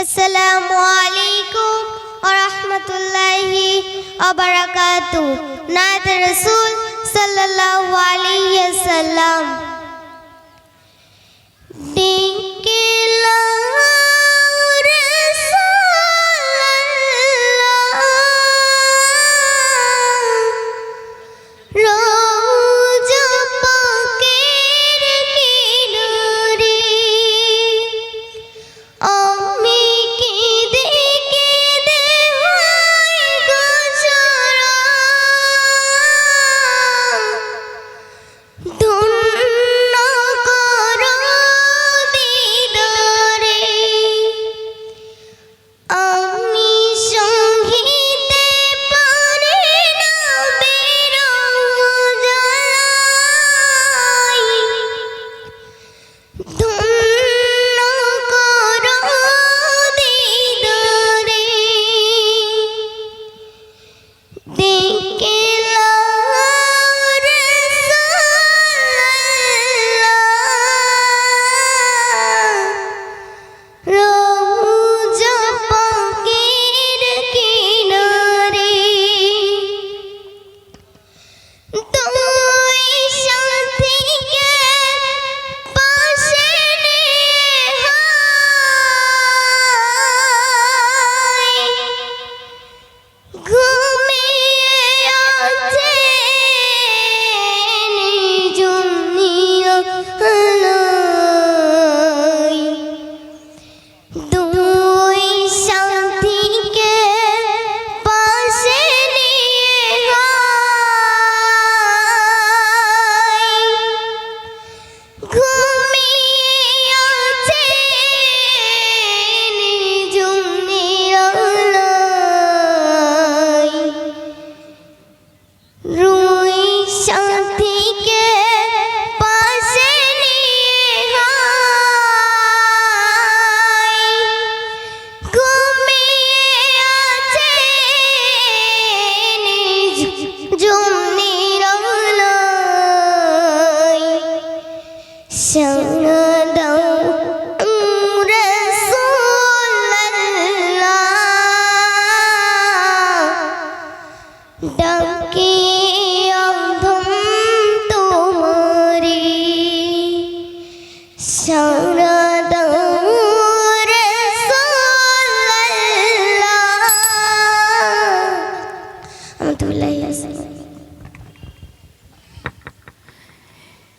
السلام عليكم ورحمة الله وبركاته نادى الرسول صلى الله عليه وسلم ডাকে অন্ধম তোমারে সারা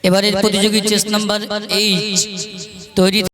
এবারের প্রতিযোগী চেস নাম্বার এই তৈরি